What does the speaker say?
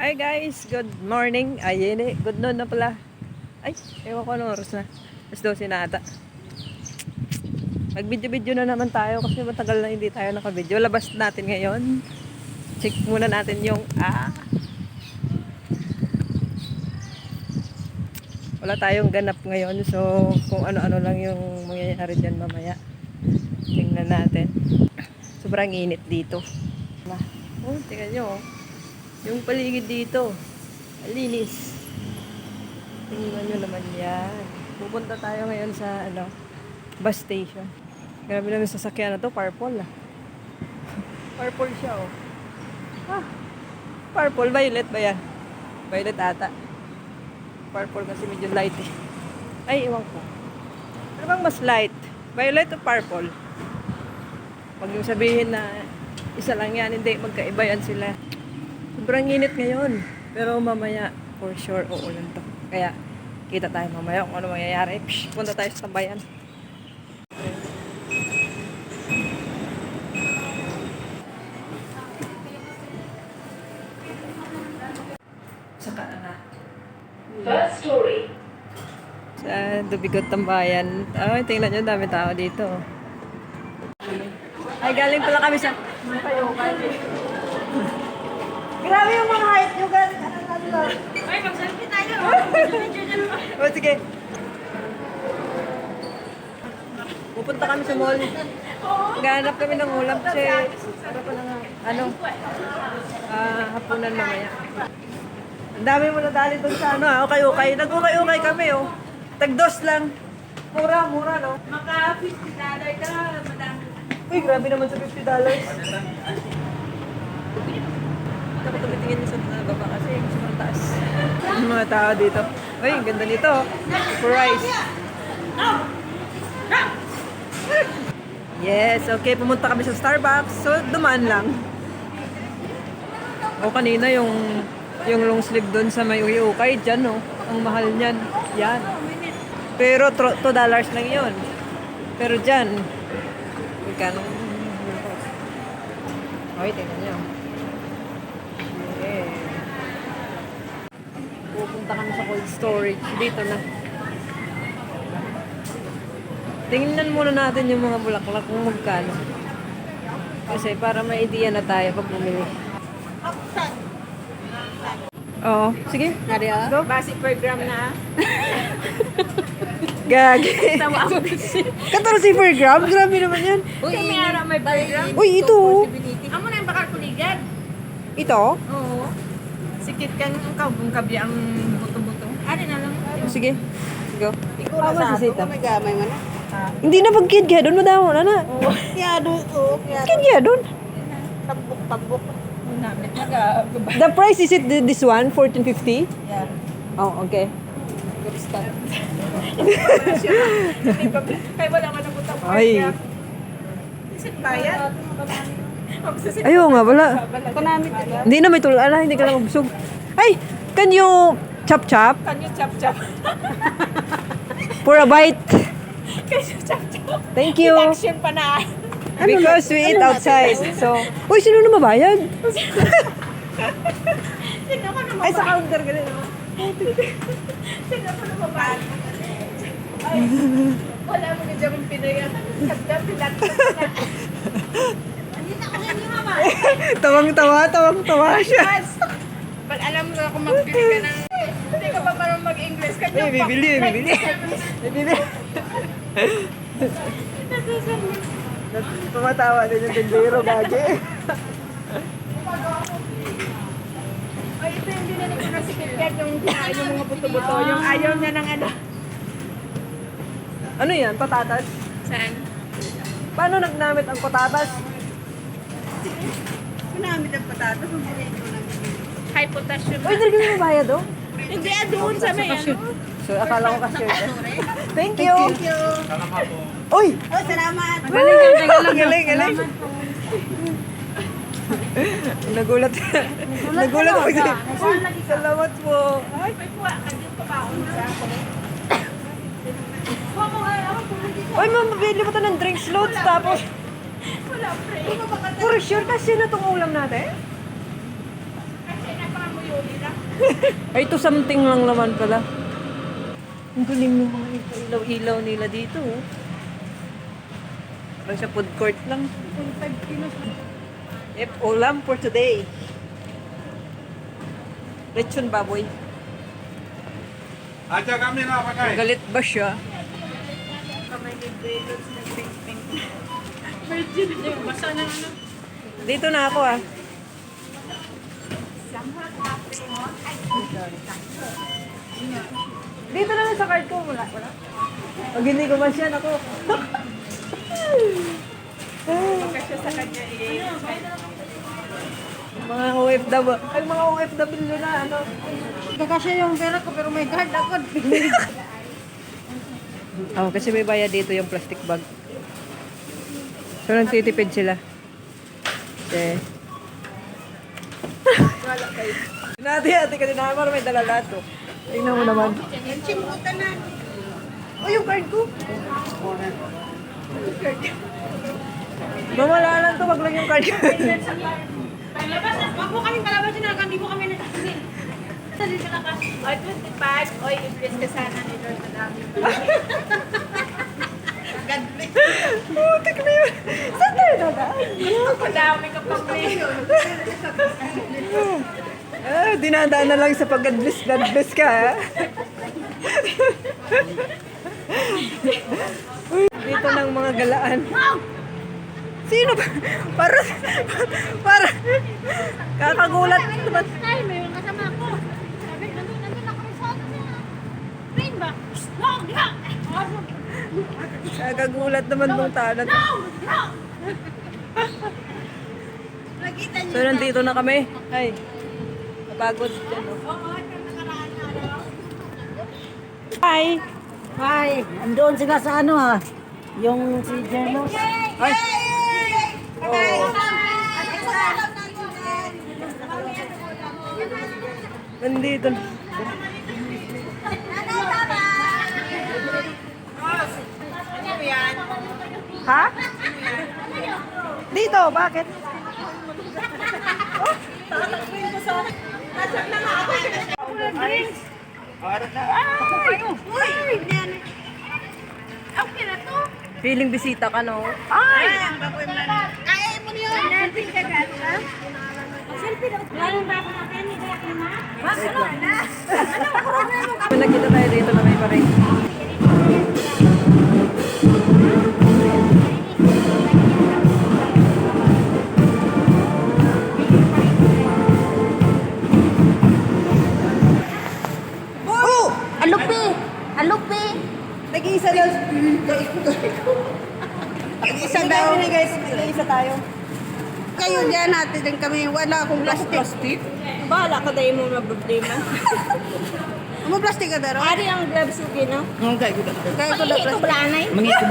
Hi guys, good morning. Ay, yun. Good noon na pala. Ay, ewan ko anong oras na. Mas 12 na ata. Mag-video-video na naman tayo kasi matagal na hindi tayo naka-video. Labas natin ngayon. Check muna natin yung ah. Wala tayong ganap ngayon. So, kung ano-ano lang yung mangyayari dyan mamaya. Tingnan natin. Sobrang init dito. Oh, tingnan nyo. oh. Yung paligid dito. Alinis. Tingnan nyo naman yan. Pupunta tayo ngayon sa ano, bus station. Grabe naman sa sasakyan na to. Purple ah. Purple siya oh. Ah. Purple. Violet ba yan? Violet ata. Purple kasi medyo light eh. Ay, iwan ko. Ano bang mas light? Violet o purple? Huwag yung sabihin na isa lang yan. Hindi, magkaiba yan sila. Sobrang init ngayon. Pero mamaya, for sure, uulan to. Kaya, kita tayo mamaya kung ano mangyayari. Psh, punta tayo sa tambayan. Saka na. First story. Sa Dubigot Tambayan. Ay, tingnan nyo, dami tao dito. Ay, galing pala kami sa... Grabe yung mga height nyo, gan. Ano, ano. Ay, mag-selfie tayo. O, sige. Pupunta kami sa mall. Ganap kami ng ulam kasi ano pa na nga, ano, ah, hapunan mamaya. Ang dami mo na dali doon sa ano, ah, okay-okay. Nag-okay-okay kami, oh. Tagdos lang. Mura, mura, no? Maka 50 dollar ka, madam. Uy, grabe naman sa $50. Dapat tumitingin niyo sa baba kasi sobrang taas. Yung mga tao dito. Uy, ang ganda nito. Price. Yes, okay. Pumunta kami sa Starbucks. So, dumaan lang. O kanina yung yung long sleeve doon sa may ukay dyan, no? Ang mahal niyan. Yan. Pero 2 dollars lang yun. Pero dyan, magkano? Okay, tingnan nyo. Yeah. Pupunta kami sa cold storage. Dito na. Tingnan muna natin yung mga bulaklak kung magkano. Kasi para may idea na tayo pag bumili. Oo. Sige. Go. Basic per gram na. Gagi. Tawa ako. 14 per gram? Grabe naman yan. Uy, may araw may per gram. Uy, ito. Amo na yung bakal kuligan. Ito? Oo. Sikit kang ang kabong kabi ang buto-buto. Ano na lang. Sige. Go. Ikaw na sa ato, may gamay man na. Hindi na pag kid kaya doon madamo na na. Kaya doon to, kaya Kid kaya doon. Namin. Naga, The price is it th- this one? 1450? Yeah. Oh, okay. Kaya wala man ang butang per Ay. gram. Isip bayad. Ayaw nga, wala. Kunamit diba? Hindi na may tulala, hindi ka lang mabusog. Ay, can you chop chop Can you chop chop? for a bite? Can you chop chop? Thank you. Action pa na. Because we eat outside. So, uy, sino na mabayad? Sino ka naman? Ay, sa counter ka rin. Sino ka naman ba? Ay, wala mo na dyan yung ako yan yung mama. Tawang-tawa, tawang-tawa siya. Pag alam mo kung magbili ka ng... Hindi ka pa parang mag-English. Kanya Eh, bibili, bibili. Bibili. Tumatawa din yung tindero, gagi. Ay, ito yung dinali ko na si KitKat, yung yung mga buto-buto. Yung ayaw niya ng ano. Ano yan? Patatas? Saan? Paano nagnamit ang patatas? Kunamit ang patatas, binili ko lang. High potassium. Uy, dali ka na mabayad, oh. Hindi, ah, doon sa may ano. So, akala ko kasi. Thank you. Thank you. Uy! Oh, salamat. Galing, galing, galing, galing. Nagulat. Nagulat ako. Salamat po. Ay, may kuha. Kanina pa ba ako sa ako? Mo ako. Uy, ma'am, mabili mo to ng drinks loads tapos Wala, pre. for sure kasi na tong ulam natin. Kasi mo yun. Ay, ito something lang naman pala. Ang galing ng mga ilaw-ilaw nila dito. Oh. Parang sa food court lang. 5 kilos. Yep, ulam for today. Lechon baboy. Aja kami na pakai. Galit ba siya? Kamay ni Brelos na pink-pink. Virgin. Basa na ano. Dito na ako ah. Dito na lang sa card ko. Wala, wala. Pag hindi ko man siya, ako. Kasi sa kanya eh. mga OFW. Ay, mga OFW na, ano. Kakasya yung pera ko pero may guard ako. Oh, kasi may bayad dito yung plastic bag. So, nagtitipid sila. Okay. Nati, ate kasi naman may dala lahat to. Tingnan mo naman. Yung chimutan na. Oh, yung card ko. Mamala lang to, wag lang yung card ko. Palabas na. Huwag mo kami palabas na. Hindi mo kami natasin. Sabi ka lang ka. Oy, 25. Oy, i-bless ka sana ni Lord na dami. Putik na yun. Saan tayo dadaan? Madami ka pa Ah, dinadaan na lang sa pag-adless, adless ka, ha? Uy, dito ng mga galaan. Sino ba? Para, para, kakagulat naman. Ay, may kasama ako. Sabi, nandun, nandun ako sa auto niya. Rain ba? No, no! Kakagulat naman tong tanong. No! No! So, nandito na kami. Ay, napagod oh. Hi! Hi, andun sila sa ano ha? Yung si Jernos. Ay! Nandito na. Ha? Dito, bakit? Okay na to. Feeling bisita ka, no? Kaya mo niyo. Selfie ka ha? Selfie daw. Ganun ba ako natin? Hindi ako na? Ano na? Nakita tayo dito na may paring. Oh! Nag-iisa tayo. Kayo dyan natin din kami. Wala akong plastic. Plastic? Bahala ka tayo mo na problema. Mo plastic ka daro? Ari ang gloves ko, no? Okay, good. Kaya ko na bulanay. Mangi ko